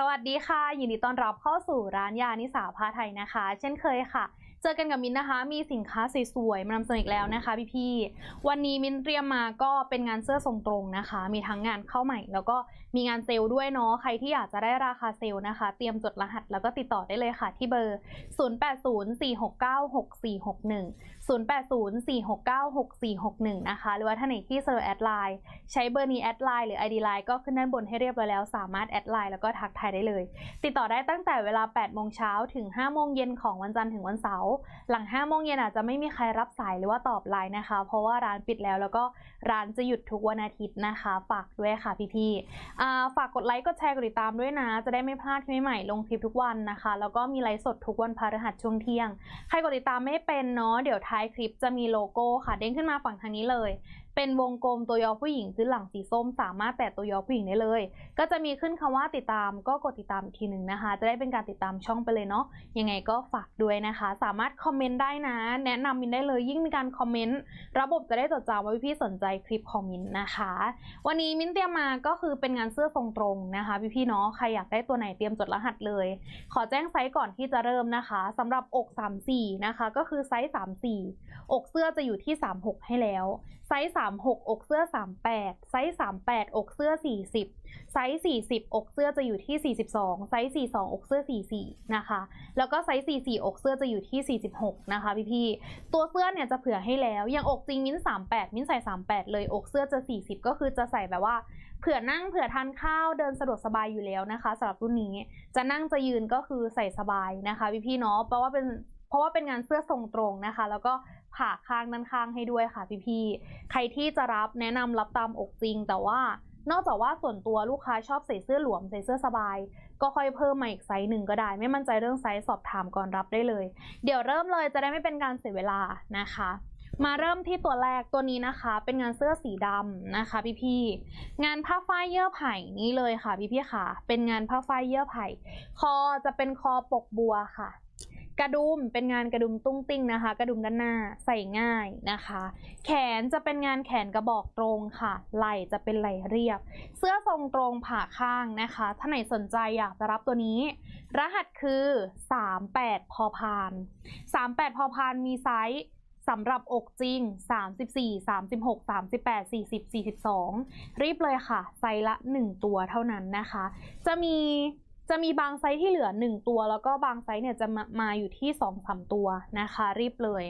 สวัสดีค่ะ ยินดีต้อนรับเข้าสู่ร้านยานิสาผ้าไทยนะคะ เช่นเคยค่ะ เจอกันกับมินนะคะ มีสินค้าสวยๆมานำเสนออีกแล้วนะคะพี่ๆวันนี้มินเตรียมมาก็เป็นงานเสื้อทรงตรงนะคะ มีทั้งงานเข้าใหม่ แล้วก็มีงานเซลล์ด้วยเนาะใครที่อยากจะได้ราคาเซลล์นะคะ เตรียมจดรหัสแล้วก็ติดต่อได้เลยค่ะที่เบอร์ 0804696461 0804696461 นะคะ หรือว่าท่านไหนที่เซอร์แอดไลน์ใช้เบอร์นี้แอดไลน์หรือ ID ไลน์ก็ขึ้นด้านบนให้เรียบร้อยแล้ว สามารถแอดไลน์แล้วก็ทักทายได้เลย ติดต่อได้ตั้งแต่เวลา 8 โมงเช้าถึง 5 โมงเย็นของวันจันทร์ถึงวันเสาร์หลัง 5 โมงเย็นอาจจะไม่มีใครรับสายหรือว่าตอบไลน์นะคะ เพราะว่าร้านปิดแล้วแล้วก็ร้านจะหยุดทุกวันอาทิตย์นะคะ ฝากด้วยค่ะพี่ๆฝากกดไลค์กดแชร์กดติดตามด้วยนะ จะได้ไม่พลาดคลิปใหม่ๆลงคลิปทุกวันนะคะ แล้วก็มีไลฟ์สดทุกวันพฤหัสช่วงเที่ยงใครกดติดตามไม่เป็นเนาะเดี๋ยวทายคลิปจะมีโลโก้ค่ะ เด้งขึ้นมาฝั่งทางนี้เลย เป็นวงกลมตัวยอผู้หญิงพื้นหลังสีส้ม สามารถแตะตัวยอผู้หญิงได้เลย ก็จะมีขึ้นคำว่าติดตามก็กดติดตามอีกทีหนึ่งนะคะ จะได้เป็นการติดตามช่องไปเลยเนาะยังไงก็ฝากด้วยนะคะ สามารถคอมเมนต์ได้นะ แนะนำมินได้เลยยิ่งมีการคอมเมนต์ระบบจะได้จดจำว่าพี่สนใจคลิปของมินนะคะ วันนี้มินเตรียมมาก็คือเป็นงานเสื้อทรงตรงนะคะพี่ๆเนาะใครอยากได้ตัวไหนเตรียมจดรหัสเลย ขอแจ้งไซส์ก่อนที่จะเริ่มนะคะสำหรับอก 34 นะคะ ก็คือไซส์ 34 อกเสื้อจะอยู่ที่ 36 ให้แล้วไซส์36 อกเสื้อ 38 ไซส์ 38 อกเสื้อ 40 ไซส์ 40 อกเสื้อจะอยู่ที่ 42 ไซส์ 42 อกเสื้อ 44 นะคะ แล้วก็ไซส์ 44 อกเสื้อจะอยู่ที่ 46 นะคะพี่ๆ ตัวเสื้อเนี่ยจะเผื่อให้แล้ว อย่างอกจริงมิ้น 38 มิ้นใส่ 38 เลย อกเสื้อจะ 40 ก็คือจะใส่แบบว่าเผื่อนั่งเผื่อทานข้าวเดินสะดวกสบายอยู่แล้วนะคะสำหรับรุ่นนี้ จะนั่งจะยืนก็คือใส่สบายนะคะพี่ๆเนาะ เพราะว่าเป็นเพราะว่าเป็นงานเสื้อทรงตรงนะคะ แล้วก็ ผ่าข้างด้านข้างให้ด้วยค่ะพี่ๆ ใครที่จะรับแนะนำรับตามอกจริง แต่ว่านอกจากว่าส่วนตัวลูกค้าชอบใส่เสื้อหลวมใส่เสื้อสบาย ก็ค่อยเพิ่มมาอีกไซส์หนึ่งก็ได้ ไม่มั่นใจเรื่องไซส์สอบถามก่อนรับได้เลย เดี๋ยวเริ่มเลยจะได้ไม่เป็นการเสียเวลานะคะมาเริ่มที่ตัวแรกตัวนี้นะคะ เป็นงานเสื้อสีดำนะคะพี่ๆงานผ้าฝ้ายเยื่อไผ่นี้เลยค่ะพี่ๆค่ะ เป็นงานผ้าฝ้ายเยื่อไผ่ คอจะเป็นคอปกบัวค่ะ กระดุมเป็นงานกระดุมตุ้งติ้งนะคะ กระดุมด้านหน้าใส่ง่ายนะคะ แขนจะเป็นงานแขนกระบอกตรงค่ะ ไหล่จะเป็นไหล่เรียบ เสื้อทรงตรงผ่าข้างนะคะ ถ้าไหนสนใจอยากจะรับตัวนี้ รหัสคือ 38 พอพาน 38 พอพานมีไซส์สำหรับอกจริง 34 36 38 40 42 รีบเลยค่ะไซส์ละ 1 ตัวเท่านั้นนะคะ จะมี จะมีบางไซส์ที่เหลือ 1 ตัว แล้วก็บางไซส์เนี่ยจะมามาอยู่ที่ 2-3 ตัวนะคะ รีบเลย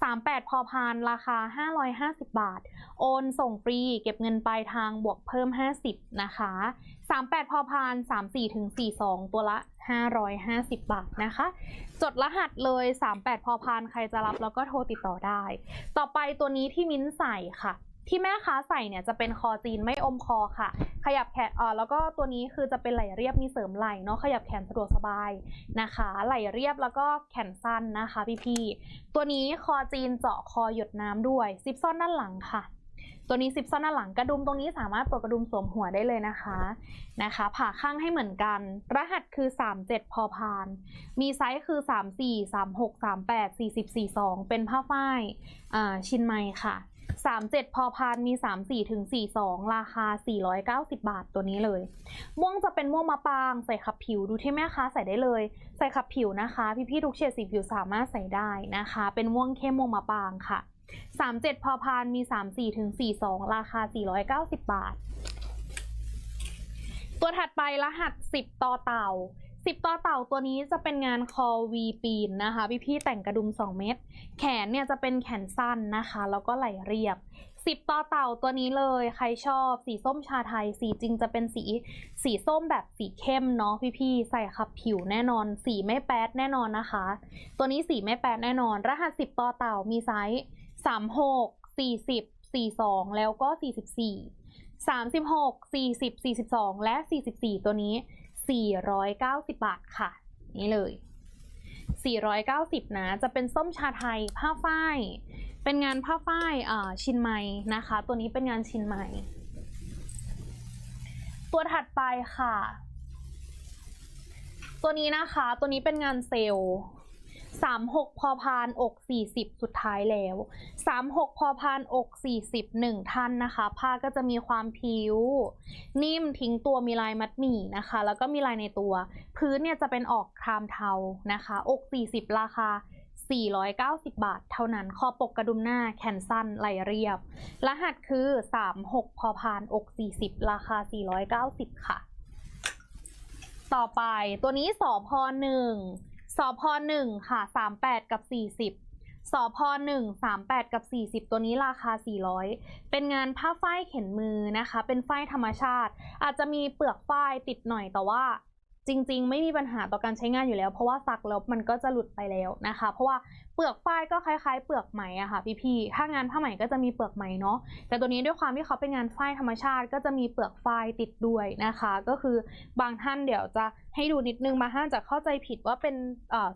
38 พอพานราคา 550 บาท โอนส่งฟรี เก็บเงินปลายทางบวกเพิ่ม 50 นะคะ 38 พอพาน 34ถึง42 ตัวละ 550 บาทนะคะ จดรหัสเลย 38 พอพานใครจะรับแล้วก็โทรติดต่อได้ ต่อไปตัวนี้ที่มิ้นใส่ค่ะ ที่แม่ค้าใส่เนี่ยจะเป็นคอจีนไม่อมคอค่ะ ขยับแขนเออแล้วก็ตัวนี้คือจะเป็นไหล่เรียบมีเสริมไหล่เนาะขยับแขนสะดวกสบายนะคะ ไหล่เรียบแล้วก็แขนสั้นนะคะพี่ๆตัวนี้คอจีนเจาะคอหยดน้ำด้วยซิปซ่อนด้านหลังค่ะ ตัวนี้ซิปซ่อนด้านหลังกระดุมตรงนี้สามารถปลดกระดุมสวมหัวได้เลยนะคะนะคะ ผ่าข้างให้เหมือนกัน รหัสคือ 37 พอพาน มีไซส์คือ 34 36 38 40 42 เป็นผ้าฝ้ายอ่าชินไมค่ะ 37พอพานมี34ถึง42ราคา490บาทตัวนี้เลย ม่วงจะเป็นม่วงมะปรางใส่ขับผิวดูที่แม่ค้าใส่ได้เลย ใส่ขับผิวนะคะ พี่ๆทุกเฉดสีผิวสามารถใส่ได้นะคะ เป็นม่วงเข้มม่วงมะปรางค่ะ37พอพานมี34ถึง42ราคา490บบาท ตัวถัดไปรหัส10ต่อเต่า 10ต่อเต่าตัวนี้จะเป็นงานคอวีปีนนะคะ พี่ๆแต่งกระดุม 2 เม็ดแขนเนี่ยจะเป็นแขนสั้นนะคะ แล้วก็ไหล่เรียบ10ต่อเต่าตัวนี้เลยใครชอบสีส้มชาไทย สีจริงจะเป็นสีสีส้มแบบสีเข้มเนาะพี่ๆใส่ขับผิวแน่นอน สีไม่แป๊ดแน่นอนนะคะ ตัวนี้สีไม่แป๊ดแน่นอน รหัส10ต่อเต่ามีไซส์36 40 42แล้วก็44 36 40 42และ44ตัวนี้ 490 บาทค่ะ นี่เลย 490 นะ จะเป็นส้มชาไทยผ้าฝ้าย เป็นงานผ้าฝ้ายชินไมนะคะ ตัวนี้เป็นงานชินไมตัวถัดไปค่ะ ตัวนี้นะคะ ตัวนี้เป็นงานเซลล์ 36พอพานอก40สุดท้ายแล้ว36พอพานอก40หนึ่งท่านนะคะ ผ้าก็จะมีความผิว นิ่มทิ้งตัวมีลายมัดหมี่นะคะ แล้วก็มีลายในตัว พื้นเนี่ยจะเป็นออกครามเทานะคะ อก40ราคา 490 บาทเท่านั้น คอปกกระดุมหน้าแขนสั้นไหลเรียบ รหัสคือ 36 พอพานอก 40 ราคา 490 ค่ะ ต่อไปตัวนี้สอพหนึ่ง สพหนึ่งค่ะสามแปดกับสี่สิบสพหนึ่งสามแปดกับสี่สิบตัวนี้ราคาสี่ร้อยเป็นงานผ้าฝ้ายเข็นมือนะคะ เป็นฝ้ายธรรมชาติ อาจจะมีเปลือกฝ้ายติดหน่อยแต่ว่า จริง ๆ ไม่มีปัญหาต่อการใช้งานอยู่แล้ว เพราะว่าซักแล้วมันก็จะหลุดไปแล้วนะคะ เพราะว่าเปลือกฝ้ายก็คล้ายๆ เปลือกไหมอะค่ะพี่ๆ ถ้างานผ้าไหมก็จะมีเปลือกไหมเนาะ แต่ตัวนี้ด้วยความที่เขาเป็นงานฝ้ายธรรมชาติ ก็จะมีเปลือกฝ้ายติดด้วยนะคะ ก็คือบางท่านเดี๋ยวจะให้ดูนิดนึงบางท่านจะเข้าใจผิดว่าเป็น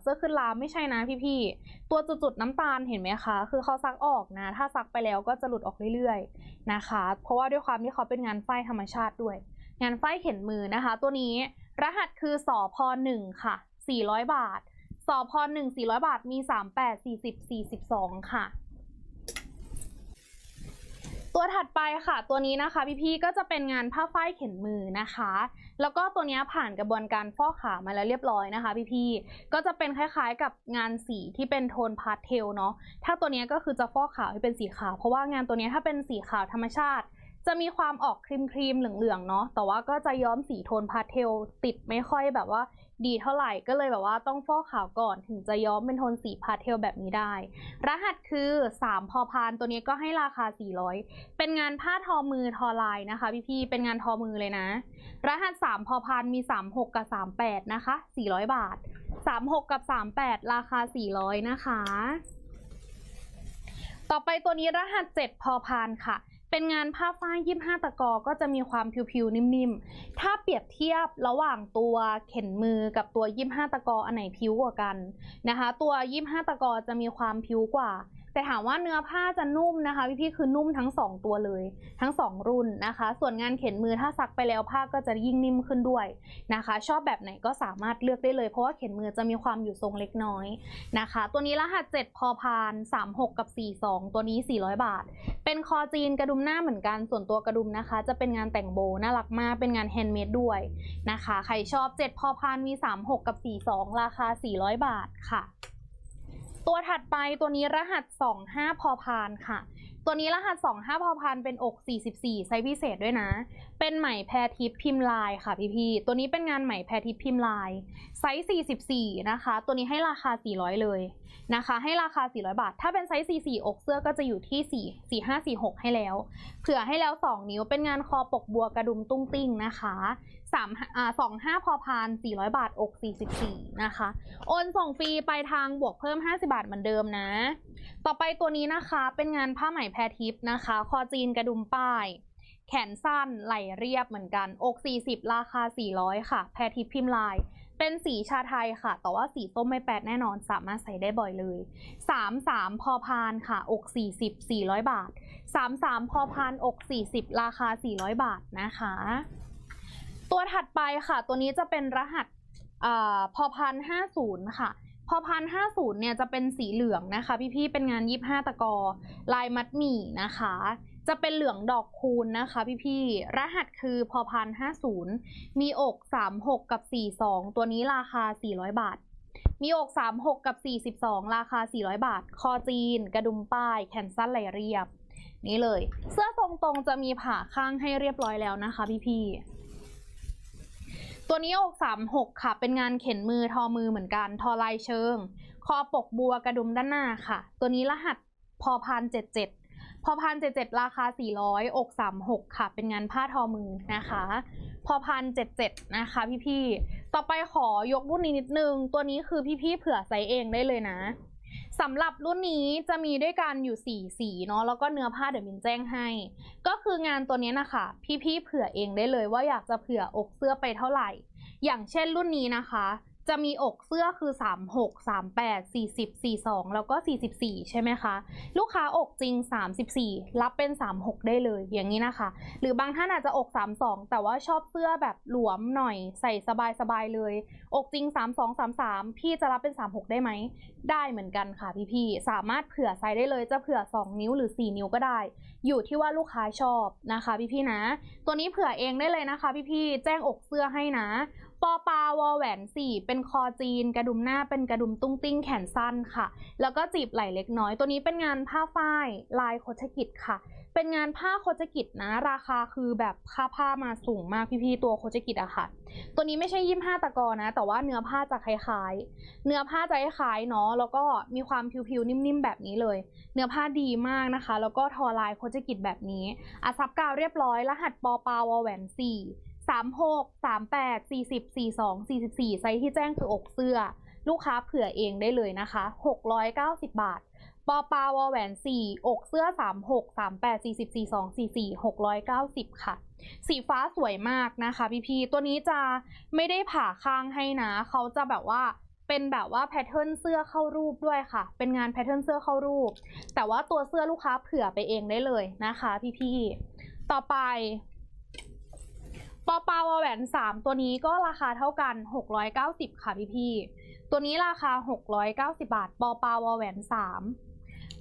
เสื้อขึ้นลามไม่ใช่นะพี่ๆ ตัวจุดๆน้ำตาลเห็นไหมคะ คือเขาซักออกนะ ถ้าซักไปแล้วก็จะหลุดออกเรื่อยๆนะคะ เพราะว่าด้วยความที่เขาเป็นงานฝ้ายธรรมชาติด้วย งานฝ้ายเข็นมือนะคะ ตัวนี้ รหัสคือสอพหนึ่งค่ะ 400 บาทสอพหนึ่ง400 บาทมี 38 40 42 ค่ะ ตัวถัดไปค่ะ ตัวนี้นะคะพี่ๆก็จะเป็นงานผ้าฝ้ายเข็นมือนะคะ แล้วก็ตัวนี้ผ่านกระบวนการฟอกขาวมาแล้วเรียบร้อยนะคะ พี่ๆก็จะเป็นคล้ายๆกับงานสีที่เป็นโทนพาสเทลเนาะถ้าตัวนี้ก็คือจะฟอกขาวให้เป็นสีขาว เพราะว่างานตัวนี้ถ้าเป็นสีขาวธรรมชาติ จะมีความออกครีมครีมๆเหลืองๆเนาะแต่ว่าก็จะย้อมสีโทนพาสเทลติดไม่ค่อยแบบว่าดีเท่าไหร่ก็เลยแบบว่าต้องฟอกขาวก่อนถึงจะย้อมเป็นโทนสีพาสเทลแบบนี้ได้ รหัสคือ 3 พอพานตัวนี้ก็ให้ราคา 400 เป็นงานผ้าทอมือทอลายนะคะพี่ๆเป็นงานทอมือเลยนะ รหัส 3 พอพานมี 36 กับ 38 นะคะ 400 บาท 36 กับ 38 ราคา 400 นะคะ ต่อไปตัวนี้รหัส 7 พอพานค่ะ เป็นงานผ้าฝ้ายยี่ห้าตะกอก็จะมีความผิวๆนิ่มๆ ถ้าเปรียบเทียบระหว่างตัวเข็นมือกับตัวยี่ห้าตะกออันไหนผิวกว่ากันนะคะ ตัวยี่ห้าตะกอจะมีความผิวกว่าแต่ถามว่าเนื้อผ้าจะนุ่มนะคะพี่ๆคือนุ่มทั้ง 2 ตัวเลย ทั้ง 2 รุ่นนะคะ ส่วนงานเข็นมือถ้าซักไปแล้วผ้าก็จะยิ่งนิ่มขึ้นด้วยนะคะ ชอบแบบไหนก็สามารถเลือกได้เลย เพราะว่าเข็นมือจะมีความอยู่ทรงเล็กน้อยนะคะ ตัวนี้รหัส 7 พอพาน36 กับ 42 ตัวนี้ 400 บาท เป็นคอจีนกระดุมหน้าเหมือนกันส่วนตัวกระดุมนะคะ จะเป็นงานแต่งโบน่ารักมากเป็นงานแฮนด์เมดด้วยนะคะ ใครชอบ 7 พอพานมี 36 กับ 42 ราคา 400 บาทค่ะ ตัวถัดไปตัวนี้รหัส 25 พอพานค่ะ ตัวนี้รหัส 25 พอพานเป็นอก 44 ไซส์พิเศษด้วยนะ เป็นไหมแพรทิปพิมพ์ลายค่ะพี่ๆตัวนี้เป็นงานไหมแพรทิปพิมพ์ลาย ไซส์ 44 นะคะ ตัวนี้ให้ราคา 400 เลยนะคะ ให้ราคา 400 บาท ถ้าเป็นไซส์ 44 อกเสื้อก็จะอยู่ที่ 4 4 5 4 6 ให้แล้ว เผื่อให้แล้ว 2 นิ้วเป็นงานคอปกบัวกระดุมตุ้งติ้งนะคะ3อ่า25พอพาน400บาทอก44นะคะ โอนส่งฟรีไปทางบวกเพิ่ม50บาทเหมือนเดิมนะ ต่อไปตัวนี้นะคะเป็นงานผ้าไหมแพรทิปนะคะ คอจีนกระดุมป้าย แขนสั้นไหลเรียบเหมือนกัน อก40ราคา400ค่ะ แพรทิปพิมพ์ลาย เป็นสีชาไทยค่ะ แต่ว่าสีส้มไม่แปดแน่นอน สามารถใส่ได้บ่อยเลย33พอพานค่ะ อก40 400บสี่ร้อยบาท33พอพานอก40ราคา400บาทนะคะ ตัวถัดไปค่ะ ตัวนี้จะเป็นรหัสอพอพันห้าศูนย์ค่ะ พอพันห้าศูนย์เนี่ยจะเป็นสีเหลืองนะคะ พี่ๆเป็นงานยี่ห้าตะกอ ลายมัดหมี่นะคะ จะเป็นเหลืองดอกคูณนะคะ พี่ๆรหัสคือพอพันห้าศูนย์มีอกสามหกกับสี่สองตัวนี้ราคาสี่ร้อยบาท มีอกสามหกกับสี่สิบสองราคาสี่ร้อยบาท คอจีน กระดุมป้าย แขนสั้นไหลเรียบ นี่เลย เสื้อทรงตรงจะมีผ่าข้างให้เรียบร้อยแล้วนะคะ พี่ๆ ตัวนี้อกสามหกค่ะ เป็นงานเข็นมือทอมือเหมือนกันทอลายเชิง คอปกบัวกระดุมด้านหน้าค่ะ ตัวนี้รหัสพอพันเจ็ดเจ็ดพอพันเจ็ดเจ็ดราคาสี่ร้อยอกสามหกค่ะ เป็นงานผ้าทอมือนะคะ พอพันเจ็ดเจ็ดนะคะพี่ๆ ต่อไปขอยกรุ่นนี้นิดนึง ตัวนี้คือพี่ๆเผื่อไซส์เองได้เลยนะ สำหรับรุ่นนี้จะมีด้วยกันอยู่ 4 สีเนาะแล้วก็เนื้อผ้าเดี๋ยวมินแจ้งให้ ก็คืองานตัวนี้นะคะ พี่ๆเผื่อเองได้เลยว่าอยากจะเผื่ออกเสื้อไปเท่าไหร่ อย่างเช่นรุ่นนี้นะคะ จะมีอกเสื้อคือ 36 38 40 42 แล้วก็ 44 ใช่ไหมคะ ลูกค้าอกจริง 34 รับเป็น 36 ได้เลยอย่างนี้นะคะ หรือบางท่านอาจจะอก 32 แต่ว่าชอบเสื้อแบบหลวมหน่อยใส่สบายๆเลย อกจริง 32 33 พี่จะรับเป็น 36 ได้ไหม ได้เหมือนกันค่ะพี่ๆสามารถเผื่อไซส์ได้เลยจะเผื่อ 2 นิ้วหรือ 4 นิ้วก็ได้ อยู่ที่ว่าลูกค้าชอบนะคะพี่ๆนะ ตัวนี้เผื่อเองได้เลยนะคะพี่ๆแจ้งอกเสื้อให้นะ ปอปาวอแหวนสี่เป็นคอจีน กระดุมหน้าเป็นกระดุมตุ้งติ้งแขนสั้นค่ะ แล้วก็จีบไหล่เล็กน้อย ตัวนี้เป็นงานผ้าฝ้ายลายโคชกิจค่ะ เป็นงานผ้าโคชกิจนะ ราคาคือแบบค่าผ้ามาสูงมากพี่ๆตัวโคชกิจอะค่ะ ตัวนี้ไม่ใช่ยี่ห้าตะกอนะ แต่ว่าเนื้อผ้าจะคล้ายๆ เนื้อผ้าจะคล้ายๆเนาะแล้วก็มีความผิวๆนิ่มๆแบบนี้เลย เนื้อผ้าดีมากนะคะ แล้วก็ทอลายโคชกิจแบบนี้อาซับกาวเรียบร้อยรหัสปอปาวอแหวนสี่ สามหกสามแปดสี่สิบสี่สองสี่สิบสี่ไซส์ที่แจ้งคืออกเสื้อ ลูกค้าเผื่อเองได้เลยนะคะหกร้อยเก้าสิบบาทปอปาวอแหวนสี่อกเสื้อสามหกสามแปดสี่สิบสี่สองสี่สี่หกร้อยเก้าสิบค่ะ สีฟ้าสวยมากนะคะพี่ๆตัวนี้จะไม่ได้ผ่าข้างให้นะ เขาจะแบบว่าเป็นแบบว่าแพทเทิร์นเสื้อเข้ารูปด้วยค่ะ เป็นงานแพทเทิร์นเสื้อเข้ารูป แต่ว่าตัวเสื้อลูกค้าเผื่อไปเองได้เลยนะคะพี่ๆต่อไป ปอปาวอแหวนสามตัวนี้ก็ราคาเท่ากัน 690 ค่ะพี่ๆตัวนี้ราคา 690 บาท ปอปาวอแหวนสาม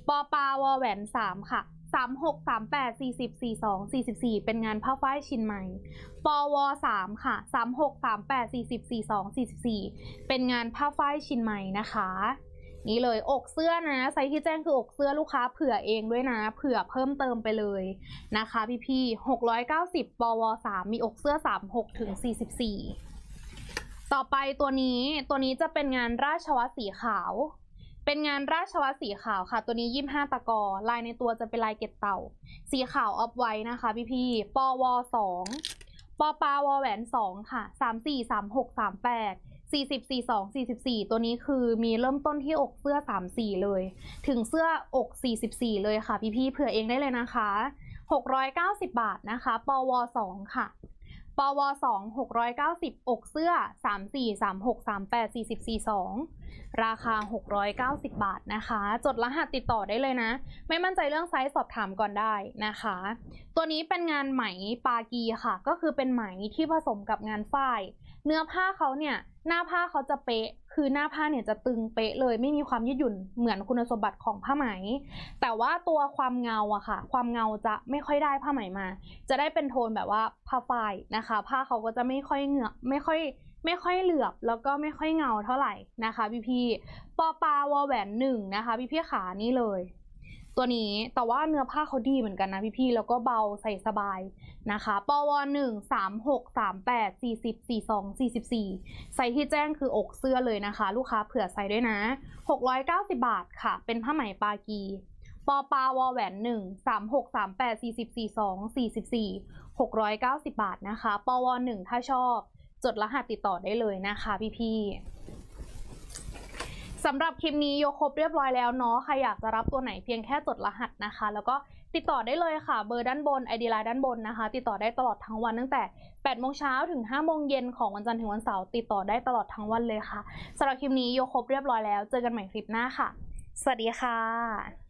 ปอปาวอแหวนสามค่ะ 36 38 40 42 44 เป็นงานผ้าฝ้ายชิ้นใหม่ปอวสามค่ะ 36 38 40 42 44 เป็นงานผ้าฝ้ายชิ้นใหม่นะคะ นี่เลยอกเสื้อนะไซส์ที่แจ้งคืออกเสื้อลูกค้าเผื่อเองด้วยนะ เผื่อเพิ่มเติมไปเลยนะคะพี่พี่หกร้อยเก้าสิบปวสามมีอกเสื้อสามหกถึงสี่สิบสี่ต่อไปตัวนี้ตัวนี้จะเป็นงานราชวัตสีขาว เป็นงานราชวัตสีขาวค่ะ ตัวนี้ยี่ห้าตะกอ ลายในตัวจะเป็นลายเก็ดเต่า สีขาวออฟไว้นะคะพี่พี่ปวสองปปาวแหวนสองค่ะสามสี่สามหกสามแปด สี่สิบสี่สองสี่สิบสี่ตัวนี้คือมีเริ่มต้นที่อกเสื้อสามสี่เลย ถึงเสื้ออกสี่สิบสี่เลยค่ะ พี่ๆเผื่อเองได้เลยนะคะหกร้อยเก้าสิบบาทนะคะ ปวสองค่ะ ปวสองหกร้อยเก้าสิบอกเสื้อสามสี่สามหกสามแปดสี่สิบสี่สองราคาหกร้อยเก้าสิบบาทนะคะ จดรหัสติดต่อได้เลยนะ ไม่มั่นใจเรื่องไซส์สอบถามก่อนได้นะคะ ตัวนี้เป็นงานไหมปากีค่ะ ก็คือเป็นไหมที่ผสมกับงานฝ้าย เนื้อผ้าเขาเนี่ยหน้าผ้าเขาจะเป๊ะ คือหน้าผ้าเนี่ยจะตึงเป๊ะเลย ไม่มีความยืดหยุ่นเหมือนคุณสมบัติของผ้าไหม แต่ว่าตัวความเงาอะค่ะ ความเงาจะไม่ค่อยได้ผ้าไหมมา จะได้เป็นโทนแบบว่าผ้าฝ้ายนะคะ ผ้าเขาก็จะไม่ค่อยเหงือกไม่ค่อยไม่ค่อยเหลือบแล้วก็ไม่ค่อยเงาเท่าไหร่นะคะพี่พี่ๆปอปาวอแหวนหนึ่งนะคะพี่พี่ๆขานี่เลย ตัวนี้แต่ว่าเนื้อผ้าเขาดีเหมือนกันนะพี่ๆ แล้วก็เบาใส่สบายนะคะ ปวหนึ่งสามหกสามแปดสี่สิบสี่สองสี่สิบสี่ไซส์ที่แจ้งคืออกเสื้อเลยนะคะ ลูกค้าเผื่อใส่ด้วยนะหกร้อยเก้าสิบาทค่ะ เป็นผ้าไหมปากี ปอปาวอแหวนหนึ่งสามหกสามแปดสี่สิบสี่สองสี่สิบสี่หกร้อยเก้าสิบาทนะคะ ปวหนึ่งถ้าชอบ จดรหัสติดต่อได้เลยนะคะพี่ๆ สำหรับคลิปนี้ยกครบเรียบร้อยแล้วเนาะใครอยากจะรับตัวไหนเพียงแค่จดรหัสนะคะ แล้วก็ติดต่อได้เลยค่ะ เบอร์ด้านบน ID ไลน์ด้านบนนะคะ ติดต่อได้ตลอดทั้งวันตั้งแต่8โมงเช้าถึง5โมงเย็นของวันจันทร์ถึงวันเสาร์ติดต่อได้ตลอดทั้งวันเลยค่ะสำหรับคลิปนี้ยกครบเรียบร้อยแล้ว เจอกันใหม่คลิปหน้าค่ะ สวัสดีค่ะ